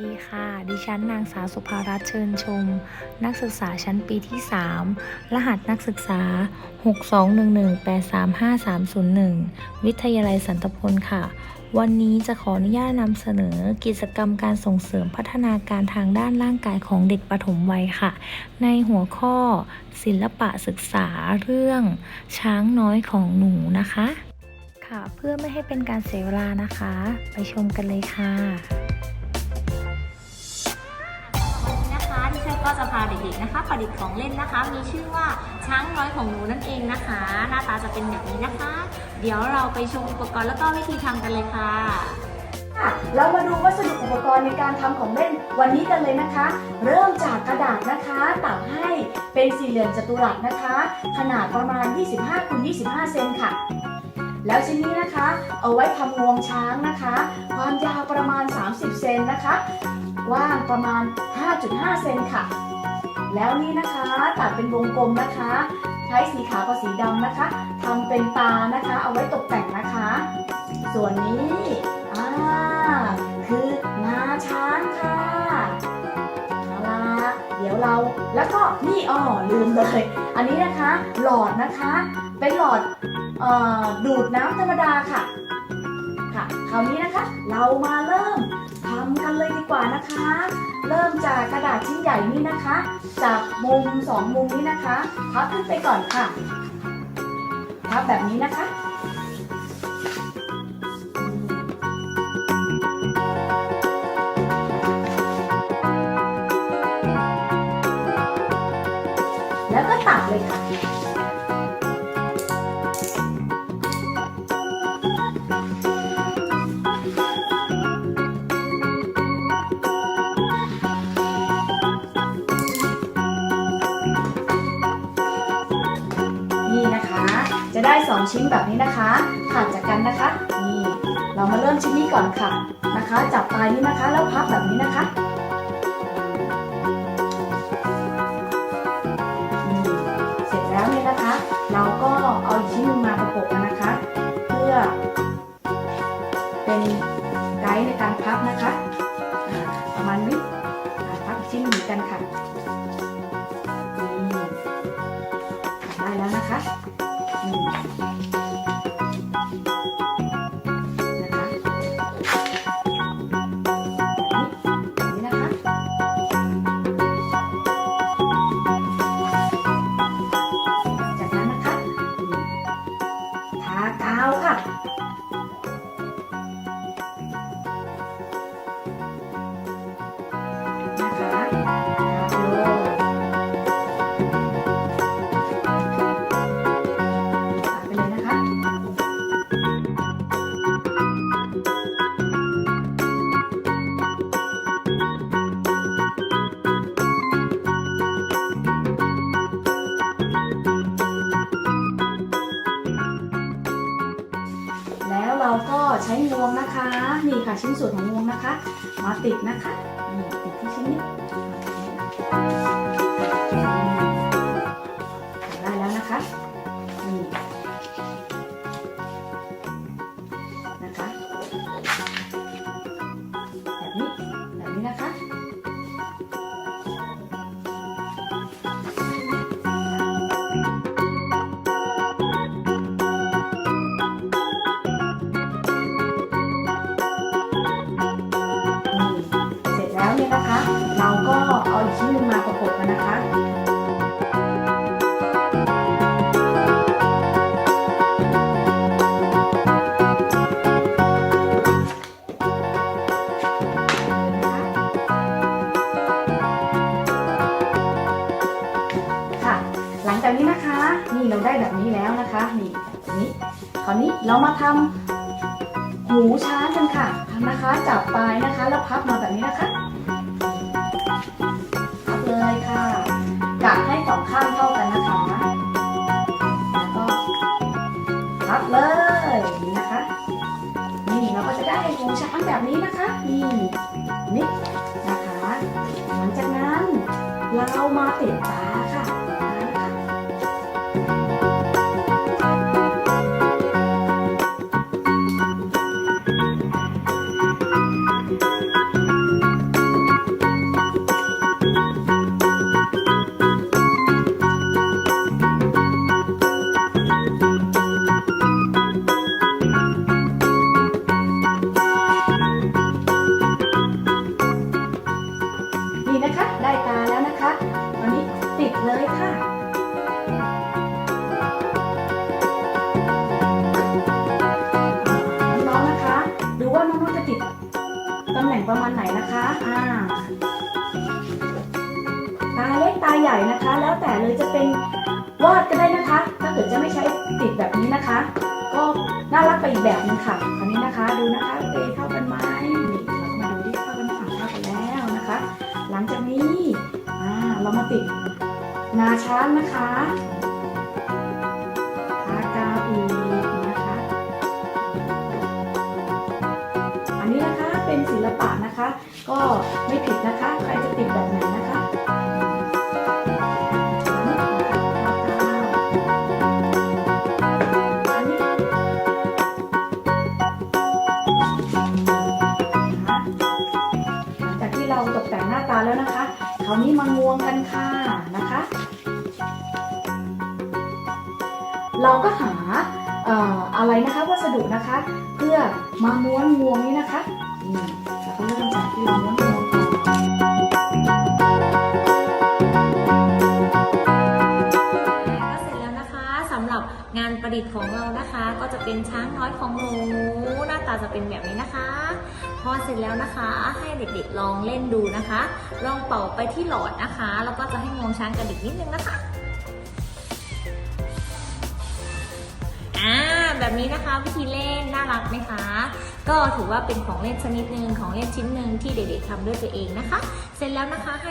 ดีค่ะ ดิฉันนางสาวสุภารัตน์เชิญชม นักศึกษาชั้นปีที่ 3 รหัสนักศึกษา 621183530วิทยาลัยสันตพลค่ะ วันนี้จะขออนุญาตนำเสนอกิจกรรมการส่งเสริมพัฒนาการทางด้านร่างกายของเด็กปฐมวัยค่ะ ในหัวข้อศิลปะศึกษาเรื่องช้างน้อยของหนูนะคะ ค่ะ เพื่อไม่ให้เป็นการเสียเวลานะคะ ไปชมกันเลยค่ะ ก็จะพาเด็กๆนะคะประดิษฐ์ของเล่นนะคะ มีชื่อว่าช้างน้อยของหนูนั่นเองนะคะ หน้าตาจะเป็นแบบนี้นะคะ เดี๋ยวเราไปชมอุปกรณ์แล้วก็วิธีทำกันเลยค่ะค่ะเรามาดูวัสดุอุปกรณ์ในการทำของเล่นวันนี้กันเลยนะคะ เริ่มจากกระดาษนะคะตัดให้เป็นสี่เหลี่ยมจัตุรัสนะคะ ขนาดประมาณ 25คูณ25 เซนค่ะ แล้วชิ้นนี้นะคะ เอาไว้ทำงวงช้างนะคะ ความยาวประมาณ 30 เซนนะคะกว้างประมาณ 5.5 เซนค่ะ แล้วนี่นะคะตัดเป็นวงกลมนะคะ ใช้สีขาวกับสีดำนะคะทำเป็นตานะคะ เอาไว้ตกแต่งนะคะ ส่วนนี้อ่าคืองาช้างค่ะเอาละเดี๋ยวเราแล้วก็นี่อ้อลืมเลย อันนี้นะคะหลอดนะคะ เป็นหลอดออดูดน้ำธรรมดาค่ะค่ะ คราวนี้นะคะเรามาเริ่ม ทำกันเลยดีกว่านะคะ เริ่มจากกระดาษชิ้นใหญ่นี่นะคะ จากมุมสองมุมนี้นะคะพับขึ้นไปก่อนค่ะพับแบบนี้นะคะแล้วก็ตัดเลยค่ะ ได้ 2 ชิ้นแบบนี้นะคะถัดจากกันนะคะนี่เรามาเริ่มชิ้นนี้ก่อนค่ะนะคะ จับปลายนี้นะคะ แล้วพับแบบนี้นะคะนี่เสร็จแล้วเนี่ยนะคะ เราก็เอาอีกชิ้นหนึงมาประกบกันนะคะ เพื่อ เป็นไกด์ในการพับนะคะประมาณนี้พับอีกชิ้นหนึ่งเหมือนกันค่ะ นี่นะคะแบบนี้นะคะจากนั้นนะคะนี่ทากาวค่ะนะคะ ใช้งวงนะคะ นี่ค่ะชิ้นส่วนของงวงนะคะ มาติดนะคะนี่ติดที่ชิ้นนี้ นะคะ เราก็เอาอีกชิ้นหนึงมาประกบกันนะคะค่ะหลังจากนี้นะคะ นี่เราได้แบบนี้แล้วนะคะ นี่แบบนี้คราวนี้เรามาทำหูช้างกันค่ะนะคะ จับปลายนะคะ แล้วพับมาแบบนี้นะคะ ของช้างแบบนี้นะคะ นี่นี่นะคะ หลังจากนั้นเรามาติดตา ประมาณไหนนะคะอ่าตาเล็กตาใหญ่นะคะ แล้วแต่เลยจะเป็นวาดก็ได้นะคะ ถ้าเกิดจะไม่ใช้ติดแบบนี้นะคะ ก็น่ารักไปอีกแบบนึงค่ะอันนี้นะคะดูนะคะเตเข้ากันไหมนี่เรามาดูที่เข้ากันฝั่งเข้ากันแล้วนะคะ หลังจากนี้อ่าเรามาติดงาช้างนะคะ ลปะนะคะ ก็ไม่ผิดนะคะ ใครจะติดแบบไหนนะคะหลังจากที่เราตกแต่งหน้าตาแล้วนะคะคราวนี้มางวงกันค่ะนะคะ เราก็หาเอ่ออะไรนะคะวัสดุนะคะ เพื่อมาม้วนงวงนี้นะคะ งานประดิษฐ์ของเรานะคะ ก็จะเป็นช้างน้อยของหนูหน้าตาจะเป็นแบบนี้นะคะ พอเสร็จแล้วนะคะให้เด็กๆลองเล่นดูนะคะ ลองเป่าไปที่หลอดนะคะ แล้วก็จะให้งวงช้างกระดิกนิดนึงนะคะอ่าแบบนี้นะคะวิธีเล่นน่ารักไหมคะ ก็ถือว่าเป็นของเล่นชนิดหนึ่งของเล่นชิ้นหนึ่งที่เด็กๆทำด้วยตัวเองนะคะ เสร็จแล้วนะคะให้